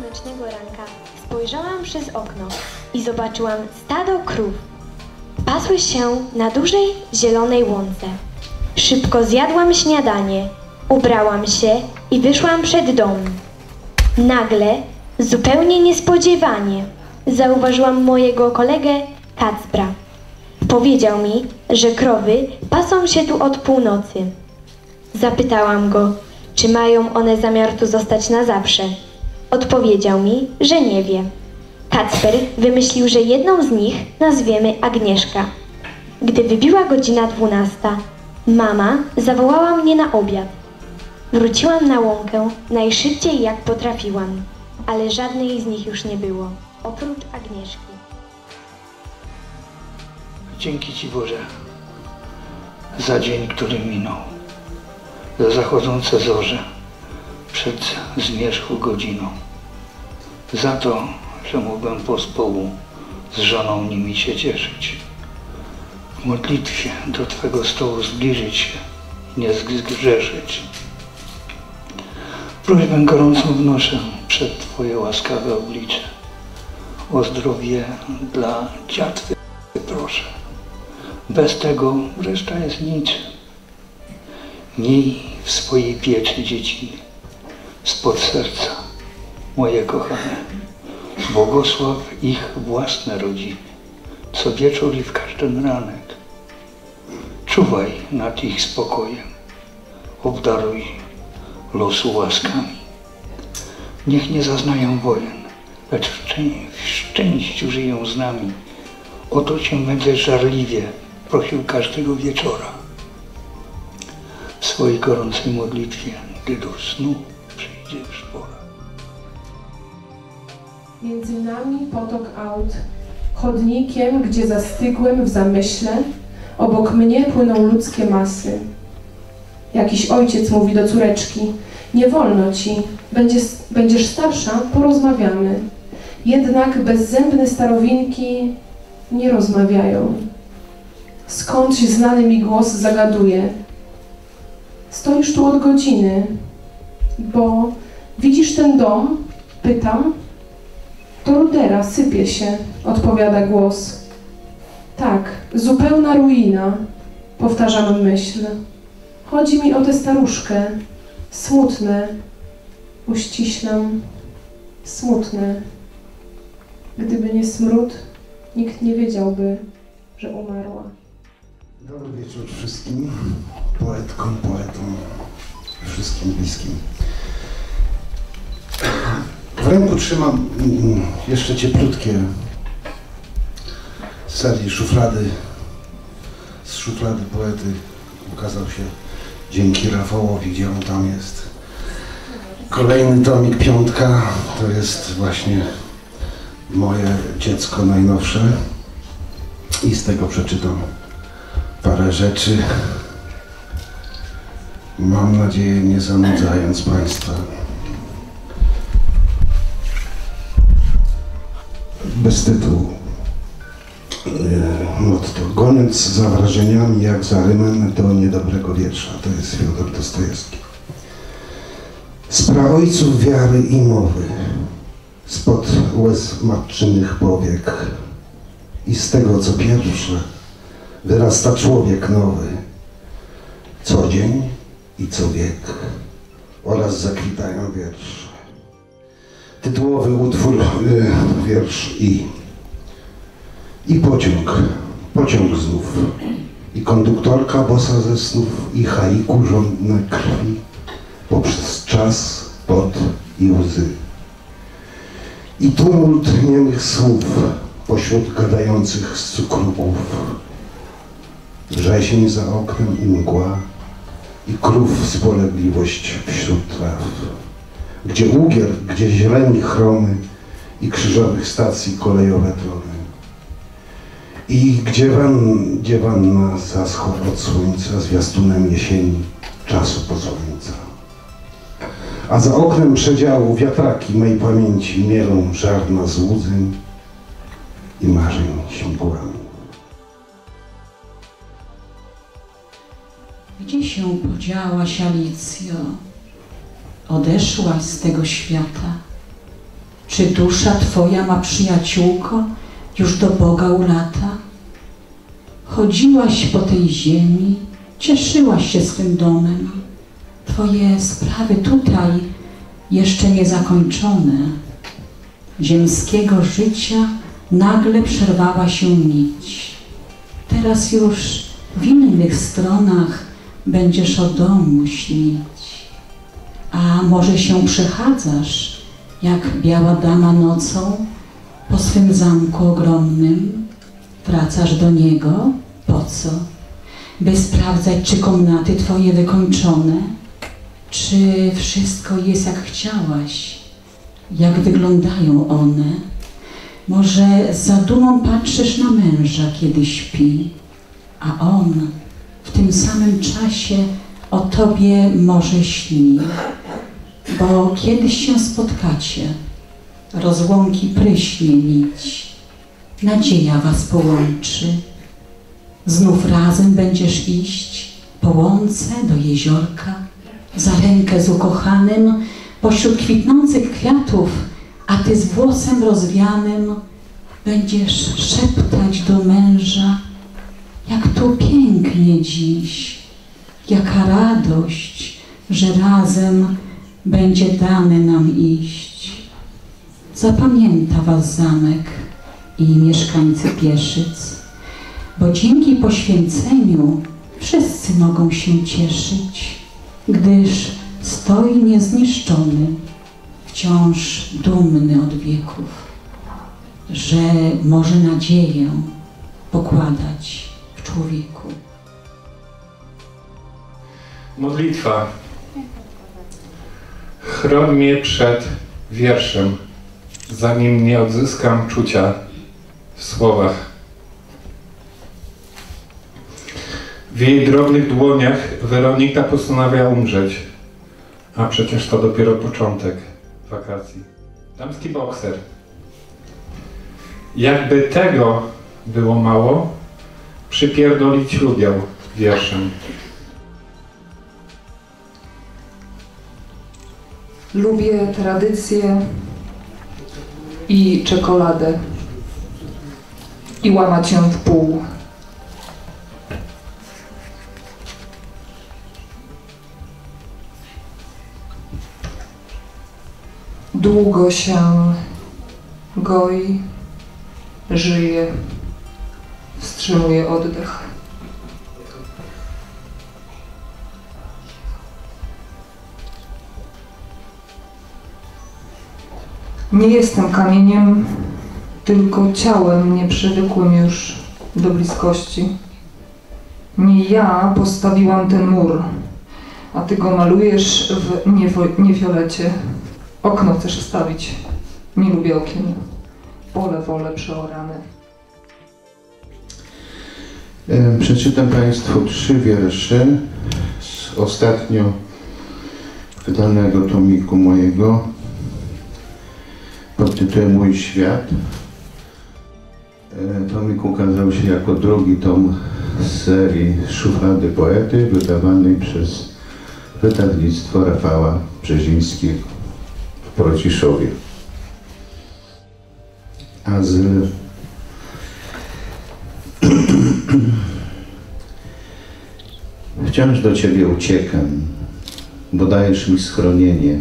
słonecznego ranka spojrzałam przez okno i zobaczyłam stado krów. Pasły się na dużej zielonej łące. Szybko zjadłam śniadanie, ubrałam się i wyszłam przed dom. Nagle, zupełnie niespodziewanie, zauważyłam mojego kolegę Kacpra. Powiedział mi, że krowy pasą się tu od północy. Zapytałam go, czy mają one zamiar tu zostać na zawsze. Odpowiedział mi, że nie wie. Kacper wymyślił, że jedną z nich nazwiemy Agnieszka. Gdy wybiła godzina dwunasta, mama zawołała mnie na obiad. Wróciłam na łąkę najszybciej jak potrafiłam, ale żadnej z nich już nie było, oprócz Agnieszki. Dzięki Ci Boże za dzień, który minął, za zachodzące zorze przed zmierzchu godziną, za to, że mogłem pospołu z żoną nimi się cieszyć, w modlitwie do Twego stołu zbliżyć się, nie zgrzeszyć. Prośbę gorącą wnoszę przed Twoje łaskawe oblicze. O zdrowie dla dziatwy proszę. Bez tego reszta jest niczym. Miej w swojej pieczy dzieci spod serca, moje kochane. Błogosław ich własne rodziny, co wieczór i w każdy ranek. Czuwaj nad ich spokojem, obdaruj losu łaskami. Niech nie zaznają wojen, lecz w, szczę- w szczęściu żyją z nami. O to Cię będę żarliwie prosił każdego wieczora. W swojej gorącej modlitwie, gdy do snu pora. Między nami potok aut, chodnikiem, gdzie zastygłem w zamyśle, obok mnie płyną ludzkie masy. Jakiś ojciec mówi do córeczki, nie wolno ci, będziesz, będziesz starsza, porozmawiamy. Jednak bezzębne starowinki nie rozmawiają. Skądś znany mi głos zagaduje. Stoisz tu od godziny, bo widzisz ten dom? Pytam. To rudera, sypie się, odpowiada głos. Tak, zupełna ruina, powtarzam myśl. Chodzi mi o tę staruszkę. Smutne, uściślam, smutne. Gdyby nie smród, nikt nie wiedziałby, że umarła. Dobry wieczór wszystkim poetkom, poetom, wszystkim bliskim. W ręku trzymam jeszcze cieplutkie z serii szuflady, z szuflady poety ukazał się dzięki Rafałowi, gdzie on tam jest. Kolejny tomik, piątka, to jest właśnie moje dziecko najnowsze i z tego przeczytam parę rzeczy. Mam nadzieję, nie zanudzając Państwa. Bez tytułu. E, Motto. Goniąc za wrażeniami jak za rymem do niedobrego wiersza. To jest Fiodor Dostojewski. Z praojców wiary i mowy, spod łez matczynych powiek i z tego, co pierwsze, wyrasta człowiek nowy, co dzień i co wiek, oraz zakwitają wiersze. Tytułowy utwór, y, wiersz i. I pociąg, pociąg znów. I konduktorka bosa ze snów, i haiku żądne krwi, poprzez czas, pot i łzy. I tumult niemych słów, pośród gadających z cukrów. Wrzesień za oknem i mgła, i krów spolegliwość wśród traw. Gdzie ugier, gdzie zieleni chromy i krzyżowych stacji kolejowe trony. I gdzie, wan, gdzie wanna zaschła od słońca zwiastunem jesieni, czasu posłańca. A za oknem przedziału wiatraki mej pamięci mielą żarna złudzeń i marzeń śmigłami. Gdzie się podziałaś, Alicjo? Odeszłaś z tego świata. Czy dusza Twoja ma przyjaciółko już do Boga u lata? Chodziłaś po tej ziemi, cieszyłaś się swym domem. Twoje sprawy tutaj jeszcze niezakończone. Ziemskiego życia nagle przerwała się nić. Teraz już w innych stronach będziesz o domu śnić. A może się przechadzasz, jak biała dama nocą, po swym zamku ogromnym? Wracasz do niego? Po co? By sprawdzać, czy komnaty twoje wykończone? Czy wszystko jest jak chciałaś? Jak wyglądają one? Może z zadumą patrzysz na męża, kiedy śpi, a on w tym samym czasie o tobie może śni, bo kiedyś się spotkacie, rozłąki pryśnie nić, nadzieja was połączy. Znów razem będziesz iść po łące do jeziorka, za rękę z ukochanym, pośród kwitnących kwiatów, a ty z włosem rozwianym będziesz szeptać do męża, jak tu pięknie dziś, jaka radość, że razem będzie dane nam iść. Zapamięta was zamek i mieszkańcy Pieszyc, bo dzięki poświęceniu wszyscy mogą się cieszyć, gdyż stoi niezniszczony, wciąż dumny od wieków, że może nadzieję pokładać w człowieku. Modlitwa. Chroń mnie przed wierszem, zanim nie odzyskam czucia w słowach. W jej drobnych dłoniach Weronika postanawia umrzeć, a przecież to dopiero początek wakacji. Damski bokser. Jakby tego było mało, przypierdolić lubiał wierszem. Lubię tradycję i czekoladę. I łamać ją w pół. Długo się goi, żyje, wstrzymuje oddech. Nie jestem kamieniem, tylko ciałem nieprzywykłym już do bliskości. Nie ja postawiłam ten mur, a ty go malujesz w niefiolecie. Okno chcesz wstawić. Nie lubię okien. Pole wolę przeorane. Przeczytam Państwu trzy wiersze z ostatnio wydanego tomiku mojego pod tytułem Mój świat. E, Tomik ukazał się jako drugi tom z serii Szuflady Poety wydawanej przez wydawnictwo Rafała Brzezińskiego w Prociszowie. Azyl Wciąż do Ciebie uciekam, bo dajesz mi schronienie.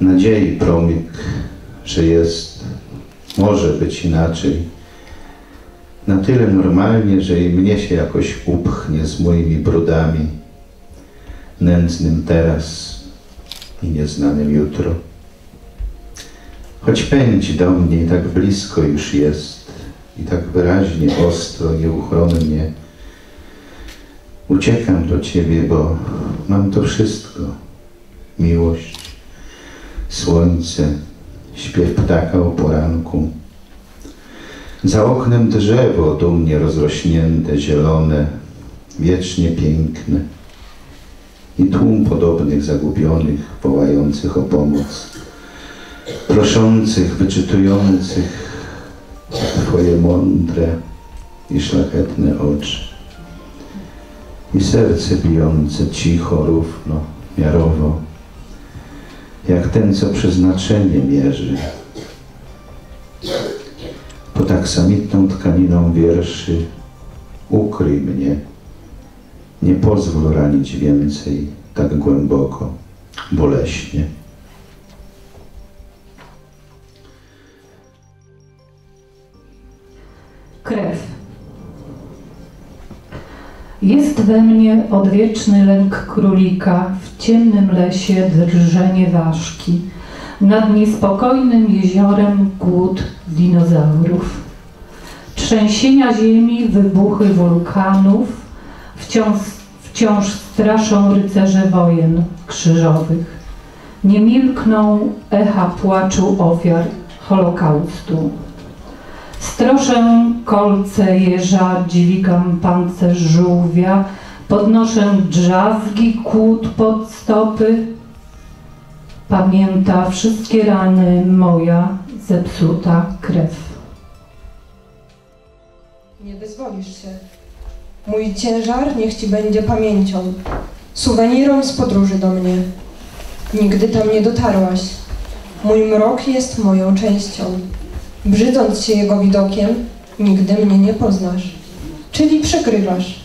Nadziei promyk, że jest, może być inaczej. Na tyle normalnie, że i mnie się jakoś upchnie z moimi brudami, nędznym teraz i nieznanym jutro. Choć pędzi do mnie i tak blisko już jest, i tak wyraźnie, ostro, nieuchronnie, Uciekam do Ciebie, bo mam to wszystko. Miłość, słońce, śpiew ptaka o poranku. Za oknem drzewo dumnie rozrośnięte, zielone, wiecznie piękne. I tłum podobnych zagubionych, wołających o pomoc. Proszących, wyczytujących Twoje mądre i szlachetne oczy i serce bijące cicho, równo, miarowo. Jak ten, co przeznaczenie mierzy. Pod aksamitną tkaniną wierszy ukryj mnie, nie pozwól ranić więcej tak głęboko, boleśnie. Jest we mnie odwieczny lęk królika, w ciemnym lesie drżenie ważki, nad niespokojnym jeziorem głód dinozaurów. Trzęsienia ziemi, wybuchy wulkanów wciąż, wciąż straszą rycerze wojen krzyżowych. Nie milkną echa płaczu ofiar Holokaustu. Stroszę kolce jeża, dźwigam pancerz żółwia, podnoszę drzazgi kłód pod stopy. Pamięta wszystkie rany moja zepsuta krew. Nie wyzwolisz się. Mój ciężar niech ci będzie pamięcią, suwenirem z podróży do mnie. Nigdy tam nie dotarłaś. Mój mrok jest moją częścią. Brzydząc się jego widokiem, nigdy mnie nie poznasz. Czyli przegrywasz.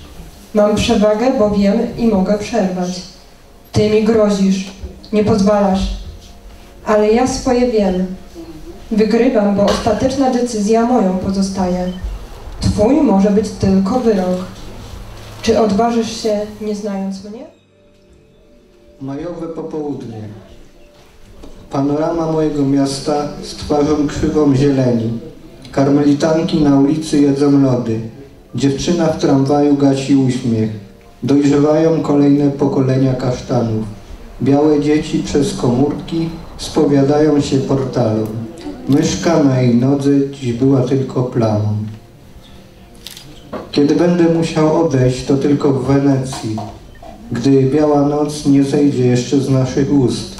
Mam przewagę, bo wiem i mogę przerwać. Ty mi grozisz, nie pozwalasz. Ale ja swoje wiem. Wygrywam, bo ostateczna decyzja moją pozostaje. Twój może być tylko wyrok. Czy odważysz się, nie znając mnie? Majowe popołudnie. Panorama mojego miasta z twarzą krzywą zieleni. Karmelitanki na ulicy jedzą lody. Dziewczyna w tramwaju gasi uśmiech. Dojrzewają kolejne pokolenia kasztanów. Białe dzieci przez komórki spowiadają się portalom. Myszka na jej nodze dziś była tylko plamą. Kiedy będę musiał odejść, to tylko w Wenecji, gdy biała noc nie zejdzie jeszcze z naszych ust.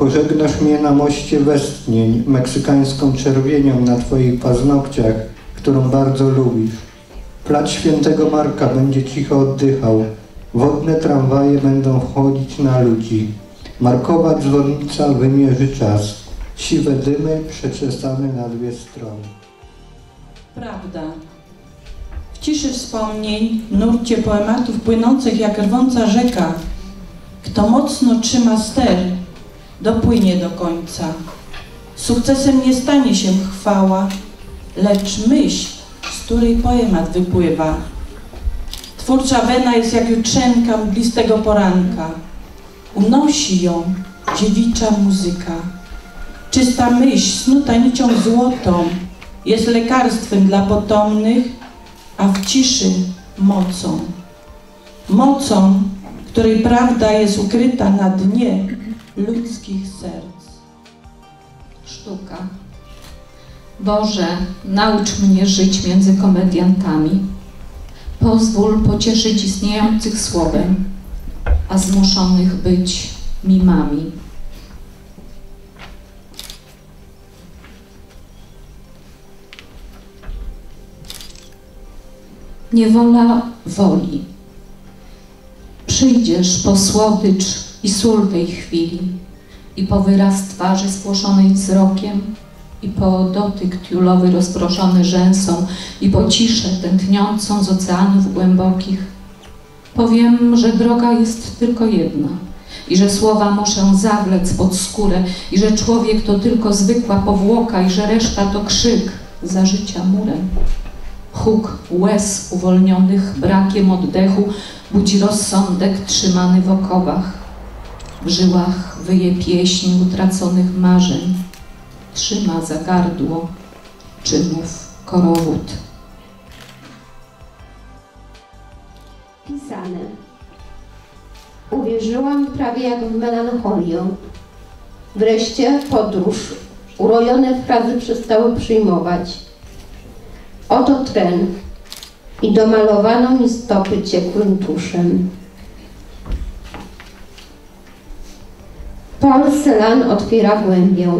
Pożegnasz mnie na moście westchnień, meksykańską czerwienią na twoich paznokciach, którą bardzo lubisz. Plac świętego Marka będzie cicho oddychał. Wodne tramwaje będą wchodzić na ludzi. Markowa dzwonnica wymierzy czas. Siwe dymy przeczesane na dwie strony. Prawda. W ciszy wspomnień, nurcie poematów płynących jak rwąca rzeka, kto mocno trzyma ster, dopłynie do końca. Sukcesem nie stanie się chwała, lecz myśl, z której poemat wypływa. Twórcza wena jest jak jutrzenka mglistego poranka. Unosi ją dziewicza muzyka. Czysta myśl, snuta nicią złotą, jest lekarstwem dla potomnych, a w ciszy mocą. Mocą, której prawda jest ukryta na dnie ludzkich serc. Sztuka. Boże, naucz mnie żyć między komediantami. Pozwól pocieszyć istniejących słowem, a zmuszonych być mimami. Niewola woli. Przyjdziesz po słodycz i sól tej chwili, i po wyraz twarzy spłoszonej wzrokiem, i po dotyk tiulowy rozproszony rzęsą, i po ciszę tętniącą z oceanów głębokich. Powiem, że droga jest tylko jedna i że słowa muszę zawlec pod skórę i że człowiek to tylko zwykła powłoka i że reszta to krzyk za życia murem. Huk łez uwolnionych brakiem oddechu budzi rozsądek trzymany w okowach. W żyłach wyje pieśń utraconych marzeń, trzyma za gardło czynów korowód. Pisane. Uwierzyłam prawie jak w melancholię. Wreszcie podróż. Urojone frazy przestały przyjmować. Oto tren i domalowano mi stopy ciepłym tuszem. Paul Celan otwiera głębię.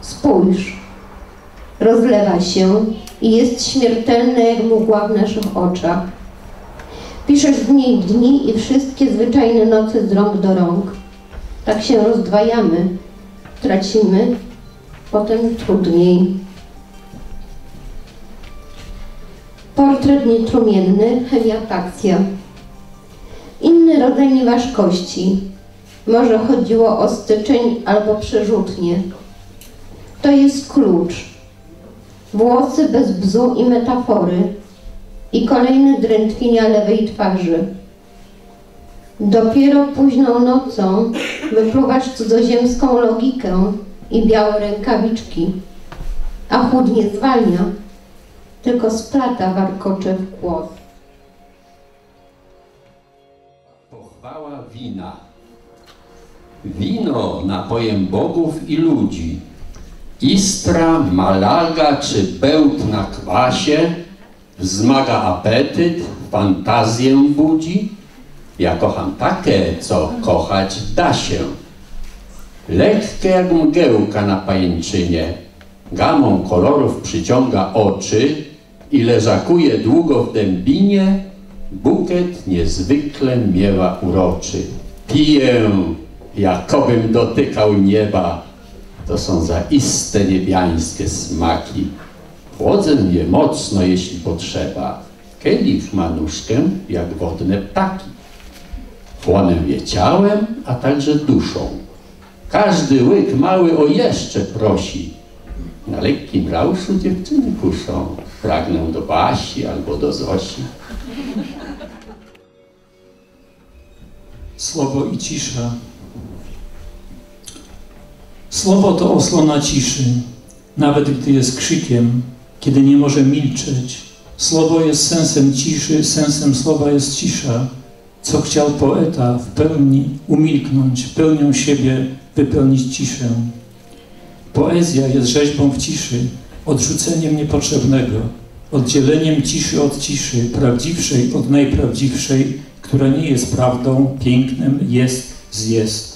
Spójrz. Rozlewa się i jest śmiertelne jak mgła w naszych oczach. Piszesz w niej dni i wszystkie zwyczajne noce z rąk do rąk. Tak się rozdwajamy, tracimy, potem trudniej. Portret nietrumienny, hemiatakcja. Inny rodzaj nieważkości. Może chodziło o styczeń albo przerzutnie. To jest klucz. Włosy bez bzu i metafory. I kolejny drętwienia lewej twarzy. Dopiero późną nocą wypluwasz cudzoziemską logikę i białe rękawiczki. A chłód nie zwalnia, tylko splata warkocze w głos. Pochwała wina. Wino napojem bogów i ludzi. Istra, malaga czy bełt na kwasie wzmaga apetyt, fantazję budzi. Ja kocham takie, co kochać da się. Lekkie jak mgiełka na pajęczynie, gamą kolorów przyciąga oczy i leżakuje długo w dębinie, bukiet niezwykle miewa uroczy. Piję, jakobym dotykał nieba, to są zaiste niebiańskie smaki. Chłodzę je mocno, jeśli potrzeba. Kielich ma nóżkę, jak wodne ptaki. Chłonę je ciałem, a także duszą. Każdy łyk mały o jeszcze prosi. Na lekkim rauszu dziewczyny kuszą. Pragnę do Basi albo do Zosi. Słowo i cisza. Słowo to osłona ciszy, nawet gdy jest krzykiem, kiedy nie może milczeć. Słowo jest sensem ciszy, sensem słowa jest cisza. Co chciał poeta w pełni umilknąć, pełnią siebie wypełnić ciszę. Poezja jest rzeźbą w ciszy, odrzuceniem niepotrzebnego, oddzieleniem ciszy od ciszy, prawdziwszej od najprawdziwszej, która nie jest prawdą, pięknem, jest z jest.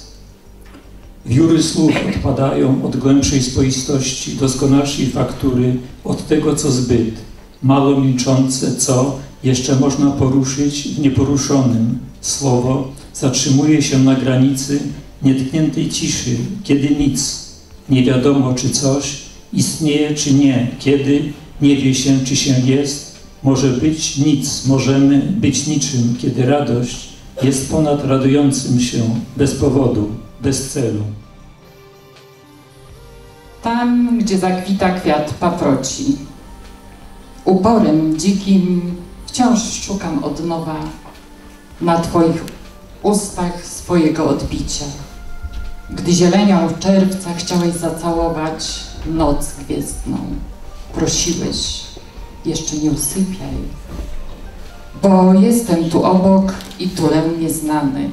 Wióry słów odpadają od głębszej spoistości, doskonalszej faktury, od tego, co zbyt, mało milczące, co jeszcze można poruszyć w nieporuszonym. Słowo zatrzymuje się na granicy nietkniętej ciszy, kiedy nic, nie wiadomo czy coś, istnieje czy nie, kiedy nie wie się czy się jest, może być nic, możemy być niczym, kiedy radość jest ponad radującym się, bez powodu, bez celu. Tam, gdzie zakwita kwiat paproci. Uporem dzikim wciąż szukam od nowa na Twoich ustach swojego odbicia. Gdy zielenią czerwca chciałeś zacałować noc gwiezdną, prosiłeś, jeszcze nie usypiaj, bo jestem tu obok i tulem nieznany.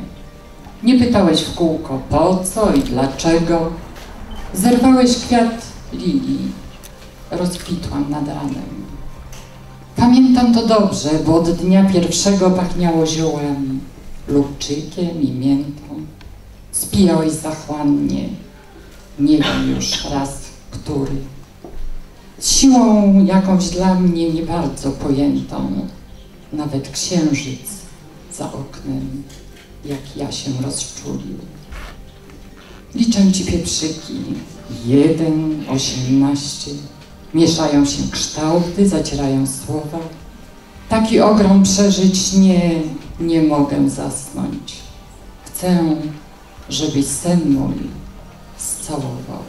Nie pytałeś w kółko po co i dlaczego. Zerwałeś kwiat lilii, rozkwitłam nad ranem. Pamiętam to dobrze, bo od dnia pierwszego pachniało ziołami, lubczykiem i miętą. Spijałeś zachłannie, nie wiem już raz który. Z siłą jakąś dla mnie nie bardzo pojętą, nawet księżyc za oknem, jak ja się rozczulił. Liczę ci pieprzyki, jeden, osiemnaście, mieszają się kształty, zacierają słowa. Taki ogrom przeżyć nie, nie mogę zasnąć. Chcę, żebyś sen mój scałował.